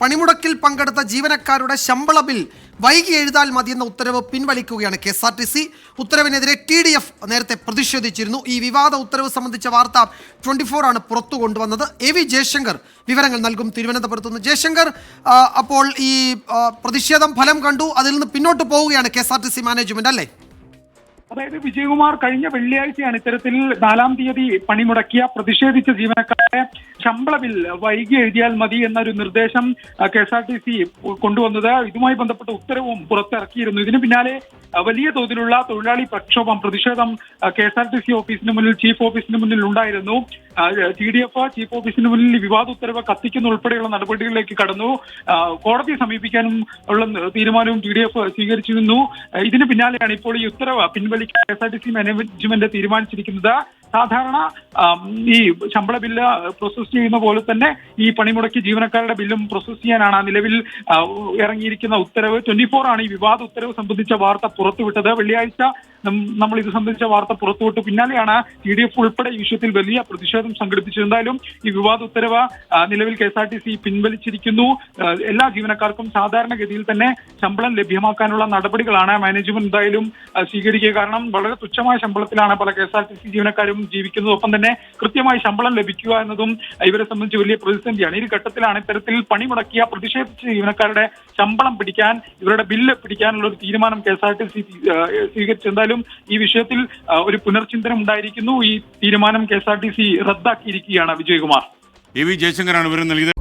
പണിമുടക്കിൽ പങ്കെടുത്ത ജീവനക്കാരുടെ ശമ്പള ബിൽ വൈകി എഴുതാൽ മതിയെന്ന ഉത്തരവ് പിൻവലിക്കുകയാണ് K S R T C. ഉത്തരവിനെതിരെ ടി ഡി എഫ് നേരത്തെ പ്രതിഷേധിച്ചിരുന്നു. ഈ വിവാദ ഉത്തരവ് സംബന്ധിച്ച വാർത്ത ട്വന്റി ഫോർ ആണ് പുറത്തു കൊണ്ടുവന്നത്. എ വി ജയശങ്കർ വിവരങ്ങൾ നൽകും തിരുവനന്തപുരത്ത് നിന്ന്. ജയശങ്കർ അപ്പോൾ ഈ പ്രതിഷേധം ഫലം കണ്ടു. അതിൽ നിന്ന് പിന്നോട്ട് പോവുകയാണ് K S R T C management അല്ലേ? അതായത് വിജയകുമാർ കഴിഞ്ഞ വെള്ളിയാഴ്ചയാണ് ഇത്തരത്തിൽ നാലാം തീയതി പണിമുടക്കിയ പ്രതിഷേധിച്ച ജീവനക്കാരെ ശമ്പള ബിൽ വൈകി എഴുതിയാൽ മതി എന്നൊരു നിർദ്ദേശം K S R T C കൊണ്ടുവന്നത്. ഇതുമായി ബന്ധപ്പെട്ട ഉത്തരവും പുറത്തിറക്കിയിരുന്നു. ഇതിന് പിന്നാലെ വലിയ തോതിലുള്ള തൊഴിലാളി പ്രക്ഷോഭം പ്രതിഷേധം K S R T C ഓഫീസിന് മുന്നിൽ ചീഫ് ഓഫീസിന് മുന്നിൽ ഉണ്ടായിരുന്നു. ടി ഡി എഫ് ചീഫ് ഓഫീസിന് മുന്നിൽ വിവാദ ഉത്തരവ് കത്തിക്കുന്ന ഉൾപ്പെടെയുള്ള നടപടികളിലേക്ക് കടന്നു. കോടതി സമീപിക്കാനും ഉള്ള തീരുമാനവും ടി ഡി എഫ് സ്വീകരിച്ചിരുന്നു. ഇതിന് പിന്നാലെയാണ് ഇപ്പോൾ ഈ ഉത്തരവ് പിൻവലിക്കാൻ K S R T C management തീരുമാനിച്ചിരിക്കുന്നത്. സാധാരണ ഈ ശമ്പള ബില്ല് പ്രോസസ് ചെയ്യുന്ന പോലെ തന്നെ ഈ പണിമുടക്കി ജീവനക്കാരുടെ ബില്ലും പ്രോസസ് ചെയ്യാനാണ്. നിലവിൽ ഇറങ്ങിയിരിക്കുന്ന ഉത്തരവ് ട്വന്റി ഫോർ ആണ് ഈ വിവാദ ഉത്തരവ് സംബന്ധിച്ച വാർത്ത പുറത്തുവിട്ടത്. വെള്ളിയാഴ്ച നമ്മൾ ഇത് സംബന്ധിച്ച വാർത്ത പുറത്തുവിട്ടു. പിന്നാലെയാണ് ടി ഡി എഫ് ഉൾപ്പെടെ ഈ വിഷയത്തിൽ വലിയ പ്രതിഷേധം സംഘടിപ്പിച്ചത്. എന്തായാലും ഈ വിവാദ ഉത്തരവ് നിലവിൽ K S R T C പിൻവലിച്ചിരിക്കുന്നു. എല്ലാ ജീവനക്കാർക്കും സാധാരണഗതിയിൽ തന്നെ ശമ്പളം ലഭ്യമാക്കാനുള്ള നടപടികളാണ് മാനേജ്മെന്റ് എന്തായാലും സ്വീകരിക്കുക. കാരണം വളരെ തുച്ഛമായ ശമ്പളത്തിലാണ് പല K S R T C ജീവനക്കാരും ജീവിക്കുന്നത്. ഒപ്പം തന്നെ കൃത്യമായി ശമ്പളം ലഭിക്കുക എന്നതും ഇവരെ സംബന്ധിച്ച് വലിയ പ്രതിസന്ധിയാണ്. ഈ ഘട്ടത്തിലാണ് ഇത്തരത്തിൽ പണിമുടക്കിയ പ്രതിഷേധിച്ച ജീവനക്കാരുടെ ശമ്പളം പിടിക്കാൻ ഇവരുടെ ബില്ല് പിടിക്കാനുള്ള ഒരു തീരുമാനം K S R T C സ്വീകരിച്ചു എന്തായാലും ഈ വിഷയത്തിൽ ഒരു പുനർചിന്തനം ഉണ്ടായിരിക്കുന്നു. ഈ തീരുമാനം K S R T C റദ്ദാക്കിയിരിക്കുകയാണ് Vijayakumar A V ജയശങ്കറാണ് വിവരം നൽകിയത്.